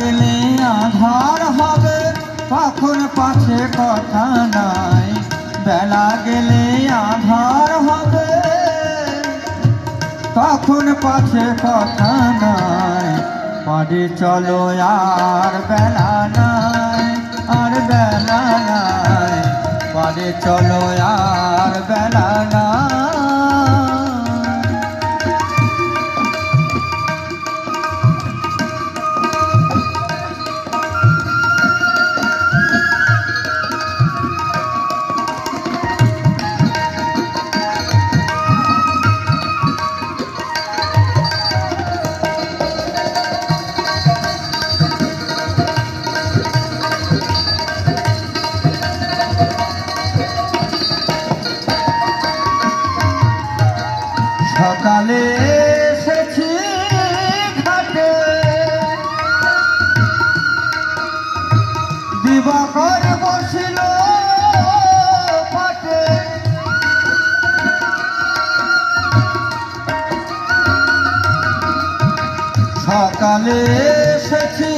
গেলে আধার হবে কখন পাছে কথা নাই। বেলা গেলে আধার হবে কখন পাছে কথা নাই। পারি চলো, আর বেলা নাই, আর বেলা নাই। পারি চলো, আর সকালে এসেছি ঘাটে। দিবাকর বসিল পাটে সকালে এসেছি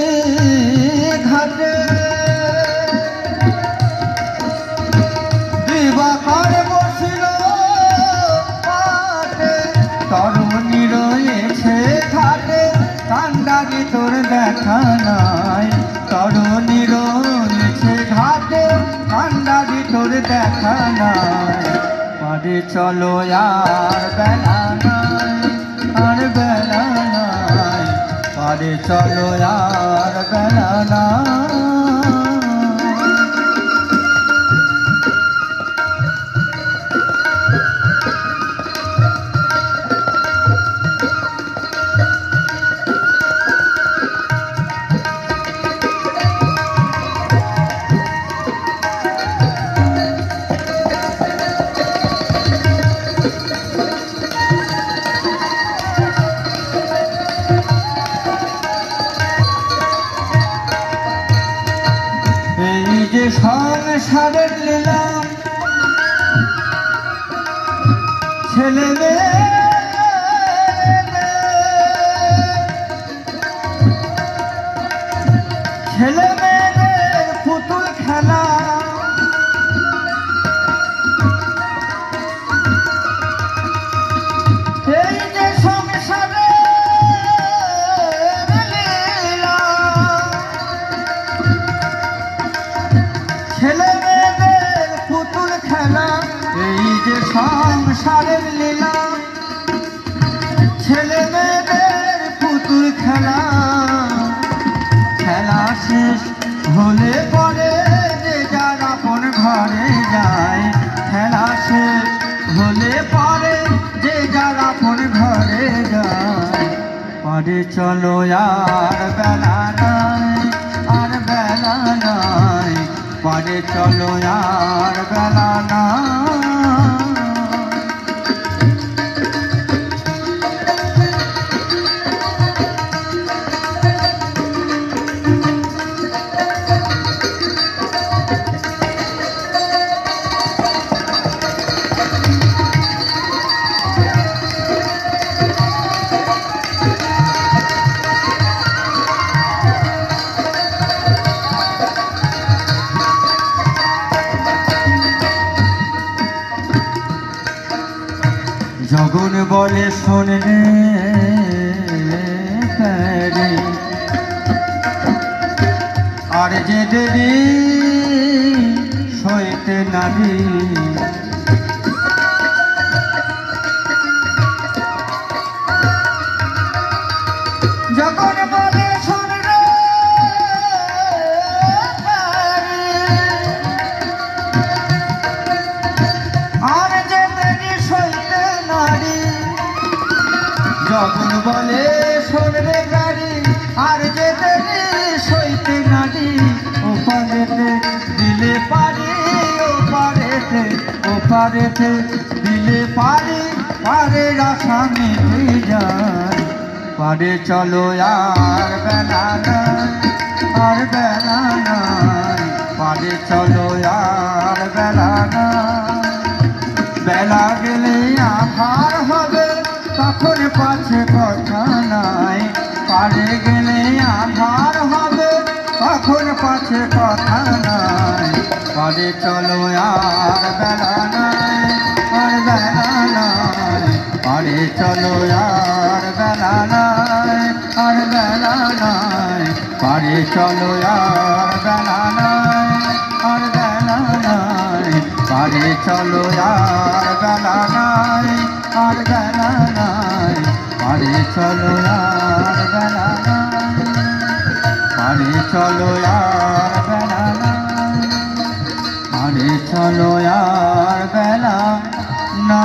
পারে চলো আর বেলা নাই আর বেলা নাই আরে চলো আর বেলা নাই। ছেলে ছেলে চলো আর বেলা নাই আর বেলা নাই পরে চলো আর জগন বলে শোনে আর যে দেবী সইতে নারী সইতে নারী ও পারেতে দিলে পারি ও পারেতে ও পারেতে দিলে পারি। পারে আশা মিটে যায়, পারে চলো আর বেলা আর বেলা পারে চলো আর বেলা বেলা গেলে আধার হবে, তখন পাছে কথা নাই। পারে চলো আর বেলা নাই, আর বেলা নাই। পারে চলো আর বেলা নাই, আর বেলা নাই। পারে চলো আর বেলা নাই, আর বেলা নাই। পারে চলো আর বেলা নাই, আর বেলা নাই। পারে চলো আর বেলা নাই। চলো আর চলো আর বেলা না